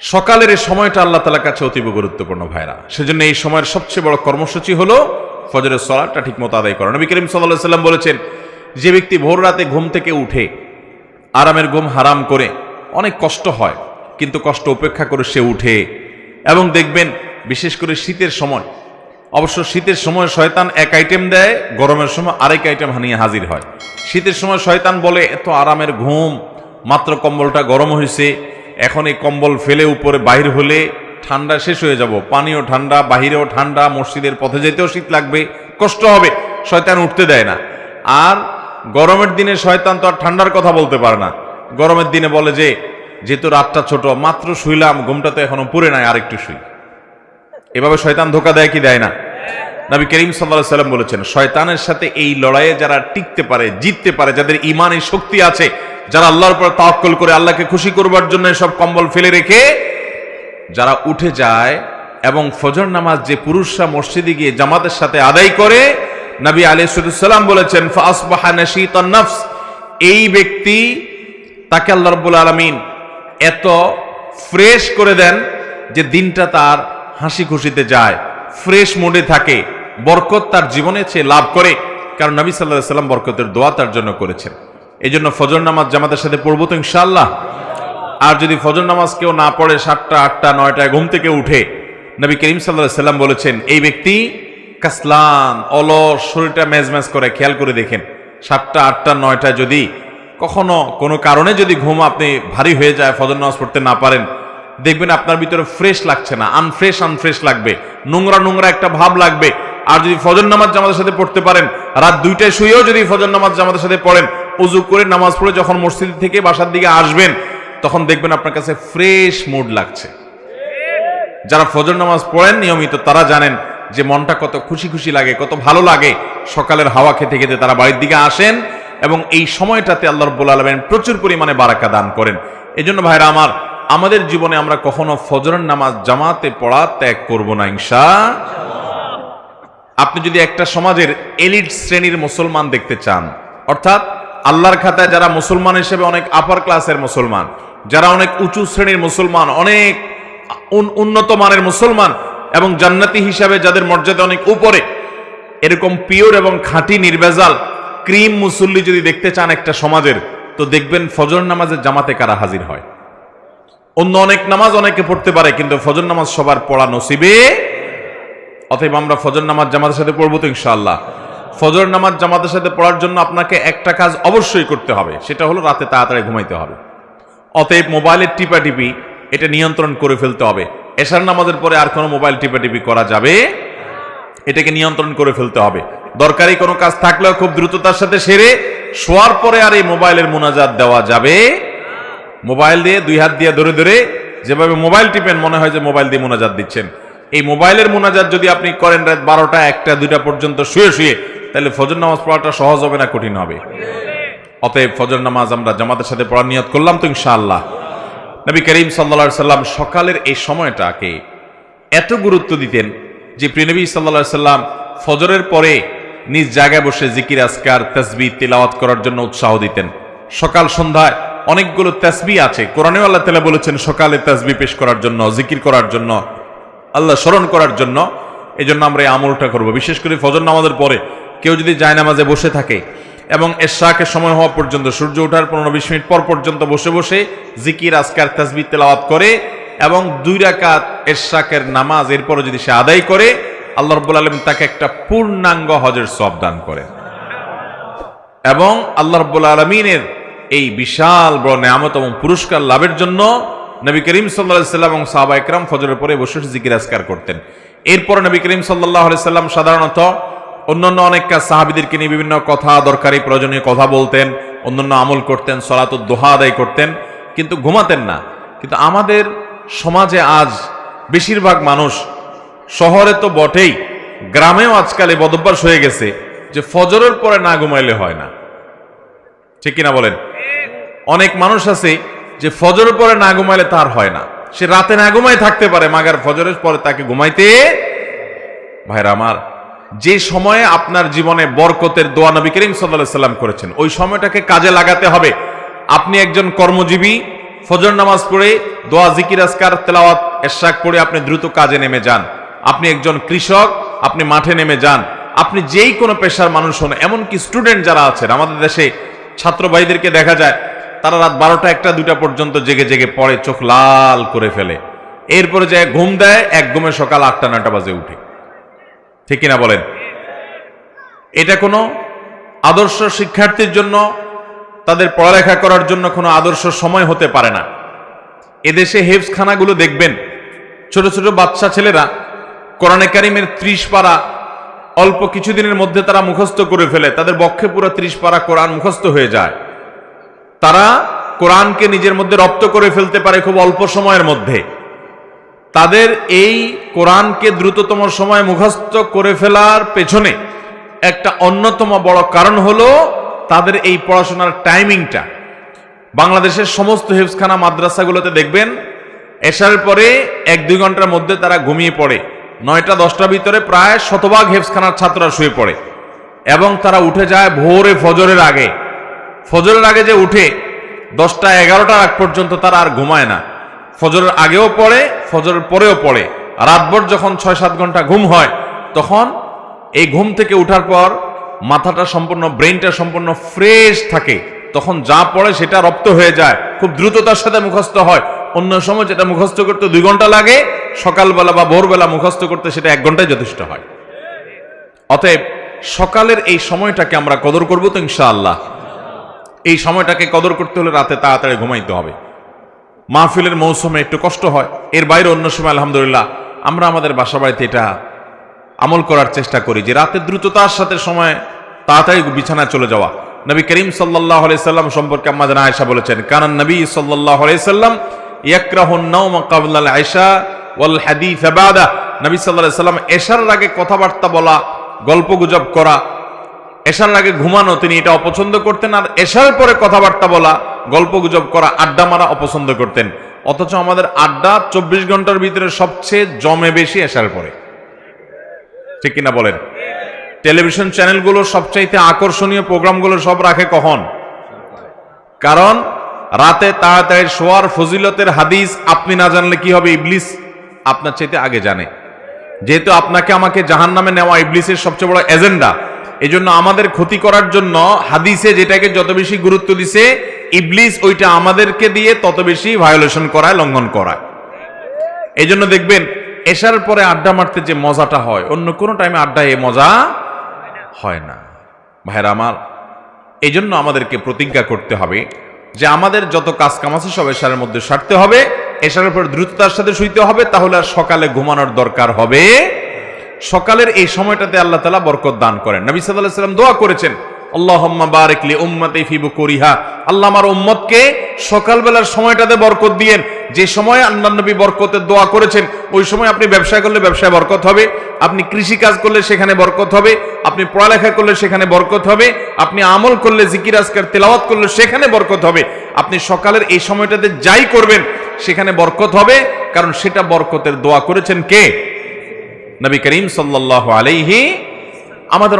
সকালের এই সময়টা আল্লাহ তালার কাছে অতীব গুরুত্বপূর্ণ ভাইরা। সেজন্য এই সময়ের সবচেয়ে বড় কর্মসূচি হলো ফজরের সলাটটা ঠিক মতো আদায় করা। নবী করিম সাল্লাহ সাল্লাম বলেছেন, যে ব্যক্তি ভোর রাতে ঘুম থেকে উঠে আরামের ঘুম হারাম করে, অনেক কষ্ট হয়, কিন্তু কষ্ট উপেক্ষা করে সে উঠে এবং দেখবেন, বিশেষ করে শীতের সময়, অবশ্য শীতের সময় শয়তান এক আইটেম দেয়, গরমের সময় আরেক আইটেম হানিয়ে হাজির হয়। শীতের সময় শয়তান বলে, এত আরামের ঘুম, মাত্র কম্বলটা গরম হয়েছে এখন এই কম্বল ফেলে উপরে বাহির হলে ঠান্ডা শেষ হয়ে যাব। পানিও ঠান্ডা, বাহিরেও ঠান্ডা, মসজিদের পথে যেতেও শীত লাগবে, কষ্ট হবে, শয়তান উঠতে দেয় না। আর গরমের দিনে শয়তান তো আর ঠান্ডার কথা বলতে পারে না। গরমের দিনে বলে যে, যেহেতু রাতটা ছোট, মাত্র শুইলাম, ঘুমটা তো এখনও পুরে নাই, আরেকটু শুই। এভাবে শয়তান ধোকা দেয় কি দেয় না? নবী করিম সাল্লাহ সাল্লাম বলেছেন, শয়তানের সাথে এই লড়াইয়ে যারা টিকতে পারে, জিততে পারে, যাদের ইমানের শক্তি আছে যারা আল্লাহর উপর তাওয়াক্কুল করে আল্লাহকে খুশি করবার জন্য সব কম্বল ফেলে রেখে যারা উঠে যায় এবং ফজর নামাজ যে পুরুষরা মসজিদে গিয়ে জামাতের সাথে আদায় করে, নবী আলাইসাল্লাম বলেছেন নফস এই ব্যক্তি তাকে আল্লাহ রাব্বুল আলামিন এত ফ্রেশ করে দেন যে দিনটা তার হাসি খুশিতে যায়, ফ্রেশ মুডে থাকে, বরকত তার জীবনে চেয়ে লাভ করে, কারণ নবী সাল্লাহ সাল্লাম বরকতের দোয়া তার জন্য করেছেন। এই জন্য ফজর নামাজ জামাতের সাথে পড়ব তো ইনশাল্লাহ আর যদি ফজর নামাজ কেউ না পড়ে সাতটা, আটটা, নয়টায় ঘুম থেকে উঠে, নবী করিম সাল্লাহ সাল্লাম বলেছেন, এই ব্যক্তি কাসলান অলস, শরীরটা মেজ করে, খেয়াল করে দেখেন, সাতটা, আটটা নয়টা যদি কখনো কোনো কারণে যদি ঘুম আপনি ভারী হয়ে যায়, ফজর নামাজ পড়তে না পারেন, দেখবেন আপনার ভিতরে ফ্রেশ লাগছে না আনফ্রেশ আনফ্রেশ লাগবে, নোংরা নোংরা একটা ভাব লাগবে। আর যদি ফজর নামাজ জামাতের সাথে পড়তে পারেন, রাত দুইটায় শুয়েও যদি ফজর নামাজ জামাতের সাথে পড়েন উজু করে নামাজ পড়ে যখন মসজিদ থেকে বাসার দিকে আসবেন, তখন দেখবেন আপনার কাছে ফ্রেশ মুড লাগছে। যারা ফজর নামাজ পড়েন, নিয়মিত তারা জানেন যে মনটা কত খুশি খুশি লাগে, কত ভালো লাগে। সকালের হাওয়া খেতে খেতে তারা বাড়ির দিকে আসেন এবং এই সময়টাতে আল্লাহ রব্বুল আলমেন প্রচুর পরিমাণে বারাকা দান করেন। এই জন্য ভাইরা আমার, আমাদের জীবনে আমরা কখনো ফজরের নামাজ জামাতে পড়া ত্যাগ করব না ইনশা আপনি যদি একটা সমাজের এলিট শ্রেণির মুসলমান দেখতে চান, অর্থাৎ আল্লাহর খাতায় যারা মুসলমান হিসেবে অনেক আপার ক্লাসের মুসলমান, যারা অনেক উঁচু শ্রেণির মুসলমান, অনেক উন্নত মানের মুসলমান এবং জান্নাতি হিসাবে যাদের মর্যাদা অনেক উপরে, এরকম পিওর এবং খাঁটি নির্ভেজাল ক্রিম মুসল্লি যদি দেখতে চান একটা সমাজের, তো দেখবেন ফজর নামাজের জামাতে কারা হাজির হয়। অন্য অনেক নামাজ অনেকে পড়তে পারে, কিন্তু ফজর নামাজ সবার পড়া নসিবে। অতএব আমরা ফজর নামাজ জামাতের সাথে পড়ব তো ইনশাআল্লাহ। ফজর নামাজ জামাতের সাথে পড়ার জন্য আপনাকে একটা কাজ অবশ্যই করতে হবে, সেটা হলো রাতে তাড়াতাড়ি ঘুমাইতে হবে। অতএব মোবাইলের টিপাটিপি, এটা নিয়ন্ত্রণ করে ফেলতে হবে। এশার নামাজের পরে আর কোনো মোবাইল টিপাটিপি করা যাবে? এটাকে নিয়ন্ত্রণ করে ফেলতে হবে। দরকারি কোনো কাজ থাকলেও খুব দ্রুততার সাথে সেরে শোয়ার পরে আর এই মোবাইলের মোনাজাত দেওয়া যাবে? মোবাইল দিয়ে, দুই হাত দিয়ে ধরে ধরে যেভাবে মোবাইল টিপেন, মনে হয় যে মোবাইল দিয়ে মোনাজাত দিচ্ছেন। এই মোবাইলের মোনাজাত যদি আপনি করেন রাত বারোটা, একটা, দুইটা পর্যন্ত শুয়ে শুয়ে তাহলে ফজর নামাজ পড়াটা সহজ হবে না কঠিন হবে? অতএব ফজর নামাজ আমরা জামাতের সাথে পড়ার নিয়ত করলাম তো ইনশাআল্লাহ। নবী করিম সাল্লা সাল্লাম সকালের এই সময়টাকে এত গুরুত্ব দিতেন যে প্রিনবী সাল্লা সাল্লাম ফজরের পরে নিজ জায়গায় বসে জিকির আসকার তসবি তেলাওয়াত করার জন্য উৎসাহ দিতেন। সকাল সন্ধ্যায় অনেকগুলো তসবি আছে। কোরআনেও আল্লাহ তালা বলেছেন, সকালে তসবি পেশ করার জন্য, জিকির করার জন্য, আল্লাহ স্মরণ করার জন্য। এই জন্য আমরা এই আমলটা করব। বিশেষ করে ফজর নামাজের পরে কেউ যদি যায় নামাজে বসে থাকে এবং এশাকের সময় হওয়া পর্যন্ত, সূর্য ওঠার পনেরো বিশ মিনিট পর পর্যন্ত বসে বসে জিকির, আজকার তাসবি তেলাওয়াত করে এবং দুই রাকাত এশাকের নামাজ এরপরে যদি সে আদায় করে, আল্লাহ রব্বুল আলম তাকে একটা পূর্ণাঙ্গ হজের সব দান করে এবং আল্লাহ রব্বুল আলমিনের এই বিশাল বড় নেয়ামত এবং পুরস্কার লাভের জন্য নবী করিম সাল্লাহ সাল্লাম এবং সাহাবা ইকরাম ফজরের পরে বসে জিকির, আজকার করতেন। এরপরে নবী করিম সাল্লাহ সাল্লাম সাধারণত অন্যান্য অনেক কাজ সাহাবিদেরকে নিয়ে বিভিন্ন কথা, দরকারি, প্রয়োজনীয় কথা বলতেন, অন্যান্য আমল করতেন সলাত দোহা আদায় করতেন, কিন্তু ঘুমাতেন না। কিন্তু আমাদের সমাজে আজ বেশিরভাগ মানুষ শহরে তো বটেই, গ্রামেও আজকাল এই বদভ্যাস হয়ে গেছে যে ফজরের পরে না ঘুমাইলে হয় না। ঠিক কিনা বলেন? অনেক মানুষ আছে যে ফজরের পরে না ঘুমাইলে তার হয় না। সে রাতে না ঘুমাই থাকতে পারে, মাগার ফজরের পরে তাকে ঘুমাইতে, ভাইরা আমার যে সময়ে আপনার জীবনে বরকতের দোয়া নবী করিম সাল্লাম করেছেন, ওই সময়টাকে কাজে লাগাতে হবে। আপনি একজন কর্মজীবী, ফজর নামাজ পড়ে দোয়া, জিকির আসকার তেলাওয়াত এরশাক পড়ে আপনি দ্রুত কাজে নেমে যান। আপনি একজন কৃষক, আপনি মাঠে নেমে যান। আপনি যেই কোনো পেশার মানুষ হন, এমনকি স্টুডেন্ট যারা আছেন, আমাদের দেশে ছাত্র ভাইদেরকে দেখা যায়, তারা রাত বারোটা একটা দুটা পর্যন্ত জেগে জেগে পড়ে, চোখ লাল করে ফেলে। এরপরে যায়, ঘুম দেয়, এক ঘুমে সকাল আটটা, নয়টা বাজে উঠে। ঠিক কিনা বলেন? এটা কোনো আদর্শ শিক্ষার্থীর জন্য, তাদের পড়ালেখা করার জন্য কোনো আদর্শ সময় হতে পারে না। এদেশে হেফসখানাগুলো দেখবেন, ছোট ছোট বাচ্চা ছেলেরা কোরআনে কারিমের ত্রিশ পারা অল্প কিছুদিনের মধ্যে তারা মুখস্থ করে ফেলে, তাদের বক্ষে পুরো ত্রিশ পারা কোরআন মুখস্থ হয়ে যায়। তারা কোরআনকে নিজের মধ্যে রপ্ত করে ফেলতে পারে খুব অল্প সময়ের মধ্যে। তাদের এই কোরআনকে দ্রুততম সময় মুখস্থ করে ফেলার পেছনে একটা অন্যতম বড় কারণ হলো তাদের এই পড়াশোনার টাইমিংটা। বাংলাদেশের সমস্ত হেফসখানা মাদ্রাসাগুলোতে দেখবেন, এশার পরে এক দুই ঘণ্টার মধ্যে তারা ঘুমিয়ে পড়ে। নয়টা, দশটার ভিতরে প্রায় শতভাগ হেফসখানার ছাত্ররা শুয়ে পড়ে। এবং তারা উঠে যায় ভোরে ফজরের আগে। ফজরের আগে যে উঠে, দশটা, এগারোটার আগ পর্যন্ত তারা আর ঘুমায় না। ফজরের আগেও পড়ে, ফজরের পরেও পড়ে। রাতভর যখন ছয় সাত ঘণ্টা ঘুম হয়, তখন এই ঘুম থেকে উঠার পর মাথাটা সম্পূর্ণ ব্রেনটা সম্পূর্ণ ফ্রেশ থাকে। তখন যা পড়ে সেটা রপ্ত হয়ে যায়। খুব দ্রুততার সাথে মুখস্থ হয়। অন্য সময় যেটা মুখস্থ করতে দুই ঘণ্টা লাগে, সকালবেলা বা ভোরবেলা মুখস্থ করতে সেটা এক ঘন্টায় যথেষ্ট হয়। অতএব সকালের এই সময়টাকে আমরা কদর করব তো ইনশাআল্লাহ। এই সময়টাকে কদর করতে হলে রাতে তাড়াতাড়ি ঘুমাইতে হবে। মাহফিলের মৌসুমে একটু কষ্ট হয়। এর বাইরে অন্য সময়, আলহামদুলিল্লাহ, আমরা আমাদের বাসা বাড়িতে এটা আমল করার চেষ্টা করি যে রাতে দ্রুততার সাথে সময় তাড়াতাড়ি বিছানায় চলে যাওয়া। নবী করিম সাল্লাহ সাল্লাম সম্পর্কে আমাদের আয়সা বলেছেন কারণ নবী সাল্লাহ সাল্লাম ইয়াকরাহুন ওয়াল নবী এশার আগে কথাবার্তা বলা করা, এশার আগে ঘুমানো তিনি এটা অপছন্দ করতেন আর এশার পরে কথাবার্তা বলা গল্পগুজব করা, আড্ডা মারা অপছন্দ করতেন। অথচ আমাদের আড্ডা চব্বিশ ঘণ্টার ভিতরে সবচেয়ে জমে বেশি এশার পরে। ঠিক কিনা বলেন? টেলিভিশন চ্যানেলগুলো সবচাইতে আকর্ষণীয় প্রোগ্রামগুলো সব রাখে কখন? কারণ রাতে তাড়াতাড়ি শোয়ার ফজিলতের হাদিস আপনি না জানলে কি হবে ইবলিস? আপনার চাইতে আগে জানে। যেহেতু আপনাকে আমাকে জাহান নামে নেওয়া ইবলিসের সবচেয়ে বড় এজেন্ডা এই আমাদের ক্ষতি করার জন্য হাদিসে যেটাকে যত বেশি গুরুত্ব দিছে ইবলিস ওইটা আমাদেরকে দিয়ে তত বেশি ভায়োলেশন করায়, লঙ্ঘন করায়। এই জন্য দেখবেন এসার পরে আড্ডা মারতে যে মজাটা হয়, অন্য কোনো টাইমে আড্ডা এ মজা হয় না। ভাইরা আমার এই জন্য আমাদেরকে প্রতিজ্ঞা করতে হবে যে আমাদের যত কাজ কাম আছে সব এশারের মধ্যে সারতে হবে এসারের পর দ্রুততার সাথে শুইতে হবে, তাহলে আর সকালে ঘুমানোর দরকার হবে। সকালের এই সময়টাতে আল্লাহ তালা বরকত দান করেন। নবী সাল্লাহ সাল্লাম দোয়া করেছেন আপনি কৃষি কাজ করলে সেখানে বরকত হবে, আপনি পড়ালেখা করলে সেখানে বরকত হবে, আপনি আমল করলে জিকির, আজকার, তেলাওয়াত করলে সেখানে বরকত হবে। আপনি সকালের এই সময়টাতে যাই করবেন, সেখানে বরকত হবে, কারণ সেটা বরকতের দোয়া করেছেন কে? নবী করিম সাল্লাহ আলাইহি, আমাদের